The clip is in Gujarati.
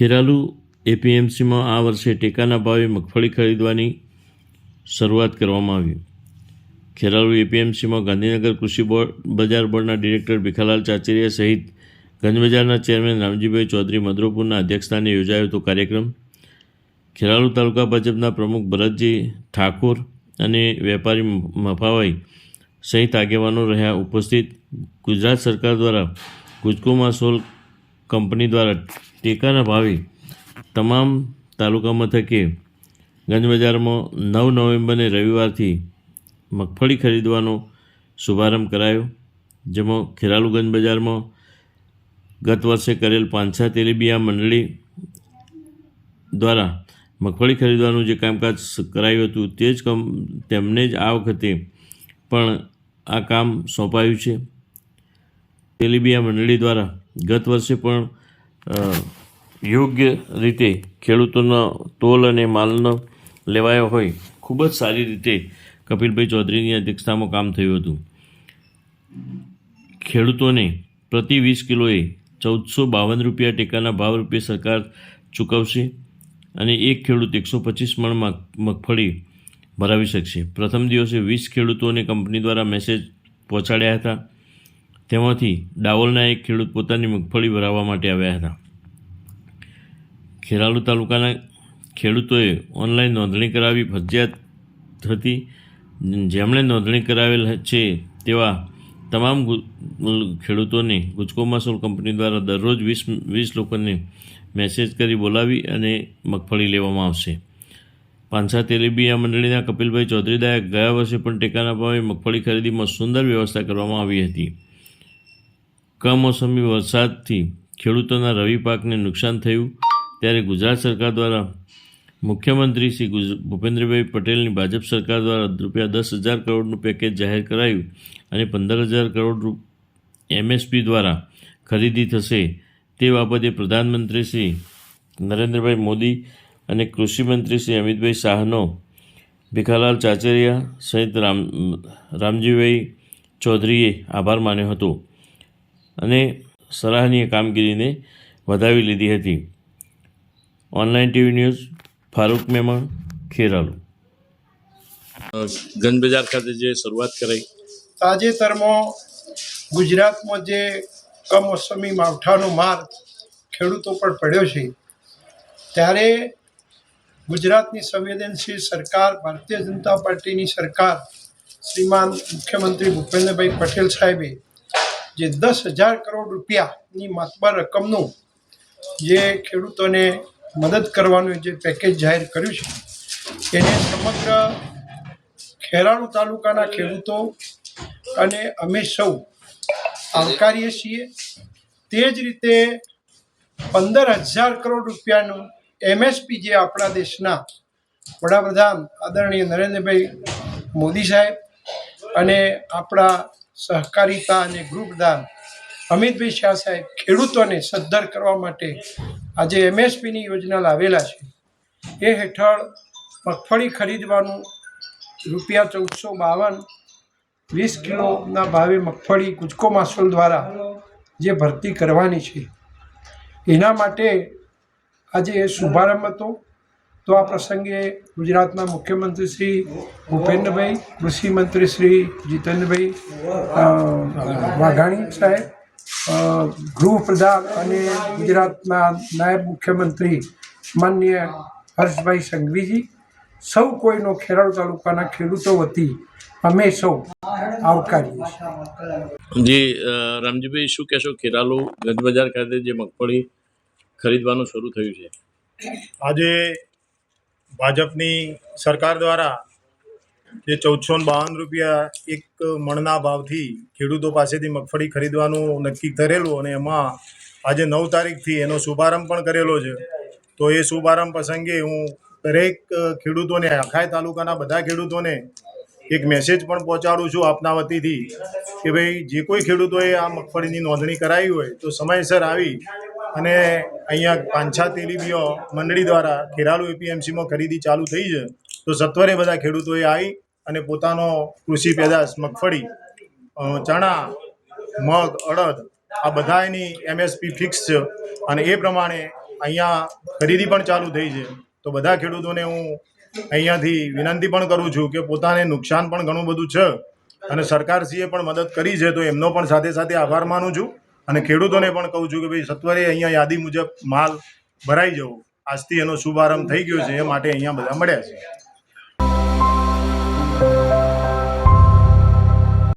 ખેરાલુ એપીએમસીમાં આ વર્ષે ટેકાના ભાવે મગફળી ખરીદવાની શરૂઆત કરવામાં આવી. ખેરાલુ એપીએમસીમાં ગાંધીનગર કૃષિ બોર્ડ, બજાર બોર્ડના ડિરેક્ટર ભીખાલાલ ચાચરિયા સહિત ગંજ બજારના ચેરમેન રામજીભાઈ ચૌધરી મધ્રપુરના અધ્યક્ષસ્થાને યોજાયો હતો કાર્યક્રમ. ખેરાલુ તાલુકા ભાજપના પ્રમુખ ભરતજી ઠાકોર અને વેપારી મફાભાઈ સહિત આગેવાનો રહ્યા ઉપસ્થિત. ગુજરાત સરકાર દ્વારા ગુજકોમાં સોલ કંપની દ્વારા ટેકાના ભાવે તમામ તાલુકા મથકે ગંજ બજારમાં નવ નવેમ્બરને રવિવારથી મગફળી ખરીદવાનો શુભારંભ કરાયો, જેમાં ખેરાલુગંજ બજારમાં ગત વર્ષે કરેલ પાંછા તેલીબિયા મંડળી દ્વારા મગફળી ખરીદવાનું જે કામકાજ કરાયું હતું તે જ કમ, તેમને જ આ વખતે પણ આ કામ સોંપાયું છે. તેલીબિયા મંડળી દ્વારા ગત વર્ષે પણ યોગ્ય રીતે ખેડૂતોનો તોલ અને માલનો લેવાયો હોય, ખૂબ જ સારી રીતે કપિલભાઈ ચૌધરીની અધ્યક્ષતામાં કામ થયું હતું. ખેડૂતોને પ્રતિ વીસ કિલોએ ચૌદસો બાવન રૂપિયા ટેકાના ભાવ રૂપે સરકાર ચૂકવશે અને એક ખેડૂત એકસો પચીસ મણ મગફળી ભરાવી શકશે. પ્રથમ દિવસે વીસ ખેડૂતોને કંપની દ્વારા મેસેજ પહોંચાડ્યા હતા. તેમાંથી ડાવોલના એક ખેડૂત પોતાની મગફળી ભરાવવા માટે આવ્યા હતા. ખેરાલુ તાલુકાના ખેડૂતોએ ઓનલાઈન નોંધણી કરાવી ફરજિયાત હતી. જેમણે નોંધણી કરાવેલ છે તેવા તમામ ખેડૂતોને ગુજકો ગુજકોમાસોલ કંપની દ્વારા દરરોજ વીસ વીસ લોકોને મેસેજ કરી બોલાવી અને મગફળી લેવામાં આવશે. પાંછા તેલીબિયા મંડળીના કપિલભાઈ ચૌધરીદાએ ગયા વર્ષે પણ ટેકાના ભાવે મગફળી ખરીદીમાં સુંદર વ્યવસ્થા કરવામાં આવી હતી. કમોસમી વરસાદથી ખેડૂતોના રવિ પાકને નુકસાન થયું, ત્યારે ગુજરાત સરકાર દ્વારા મુખ્યમંત્રી શ્રી ભૂપેન્દ્રભાઈ પટેલની ભાજપ સરકાર દ્વારા રૂપિયા દસ હજાર કરોડનું પેકેજ જાહેર કરાયું અને પંદર હજાર કરોડ એમએસપી દ્વારા ખરીદી થશે તે બાબતે પ્રધાનમંત્રી શ્રી નરેન્દ્રભાઈ મોદી અને કૃષિમંત્રી શ્રી અમિતભાઈ શાહનો ભીખાલાલ ચાચરિયા સહિત રામ, રામજીભાઈ ચૌધરીએ આભાર માન્યો હતો. અને સરાહનીય કામગીરીને વધાવી લીધી હતી. Online TV news Farooq Memon Kheralu. Ganj Bazar ખાતે જે શરૂઆત કરાઈ. તાજેતરમાં ગુજરાતમાં જે કમોસમી માવઠાનો માર ખેડૂતો પર પડ્યો છે ત્યારે ગુજરાતની સંવેદનશીલ સરકાર ભારતીય જનતા પાર્ટીની સરકાર શ્રીમાન મુખ્યમંત્રી ભૂપેન્દ્રભાઈ પટેલ સાહેબે જે દસ હજાર કરોડ રૂપિયાની માતબર રકમનું જે ખેડૂતોને મદદ કરવાનું જે પેકેજ જાહેર કર્યું છે, એને સમગ્ર ખેરાલુ તાલુકાના ખેડૂતો અને અમે સૌ આવકારીએ છીએ. તે જ રીતે પંદર હજાર કરોડ રૂપિયાનું એમએસપી જે આપણા દેશના વડાપ્રધાન આદરણીય નરેન્દ્રભાઈ મોદી સાહેબ અને આપણા સહકારિતા અને ગ્રુપદાન અમિતભાઈ શાહ સાહેબ ખેડૂતોને સદ્ધર કરવા માટે આજે એમએસપીની યોજના લાવેલા છે. એ હેઠળ મગફળી ખરીદવાનું રૂપિયા ચૌદસો બાવન, વીસ કિલોના ભાવે મગફળી ગુજકો માસોલ દ્વારા જે ભરતી કરવાની છે. એના માટે આજે એ શુભારંભ હતો. તો આ પ્રસંગે ગુજરાતના મુખ્યમંત્રી શ્રી ભૂપેન્દ્રભાઈ કૃષિ મંત્રી શ્રી જીતેન્દ્રભાઈ વાઘાણી સાહેબ ગૃહપ્રધાન અને ગુજરાતના નાયબ મુખ્યમંત્રી માન્ય હર્ષભાઈ સંઘવીજી સૌ કોઈનો ખેરાળુ તાલુકાના ખેડૂતો વતી અમે સૌ આવકારીએ છીએ. જી રામજીભાઈ શું કહેશો? ખેરાલુ ગંજ બજાર ખાતે જે મગફળી ખરીદવાનું શરૂ થયું છે? આજે ભાજપની સરકાર દ્વારા જે ચૌદસો બાવન રૂપિયા એક મણના ભાવથી ખેડૂતો પાસેથી મગફળી ખરીદવાનું નક્કી કરેલું અને એમાં આજે નવ તારીખથી એનો શુભારંભ પણ કરેલો છે. તો એ શુભારંભ પ્રસંગે હું દરેક ખેડૂતોને, આખાય તાલુકાના બધા ખેડૂતોને એક મેસેજ પણ પહોંચાડું છું આપના વતીથી કે ભાઈ, જે કોઈ ખેડૂતોએ આ મગફળીની નોંધણી કરાવી હોય તો સમયસર આવી અને અહીંયા પાંછા તેલીબીઓ મંડળી દ્વારા ખેરાલુ એપીએમસીમાં ખરીદી ચાલુ થઈ છે. તો સત્વરે બધા ખેડૂતોએ આવી અને પોતાનો કૃષિ પેદાશ, મગફળી ચણા, મગ, અડદ, આ બધા એની એમએસપી ફિક્સ છે અને એ પ્રમાણે અહીંયા ખરીદી પણ ચાલુ થઈ છે. તો બધા ખેડૂતોને હું અહીંયાથી વિનંતી પણ કરું છું કે પોતાને નુકસાન પણ ઘણું બધું છે અને સરકારશ્રીએ પણ મદદ કરી છે તો એમનો પણ સાથે સાથે આભાર માનું છું. અને ખેડૂતોને પણ કહું છું કે ભાઈ સત્વરે અહીંયા યાદી મુજબ માલ ભરાઈ જવો. આજથી એનો શુભારંભ થઈ ગયો છે એ માટે અહીંયા બધા મળ્યા છે.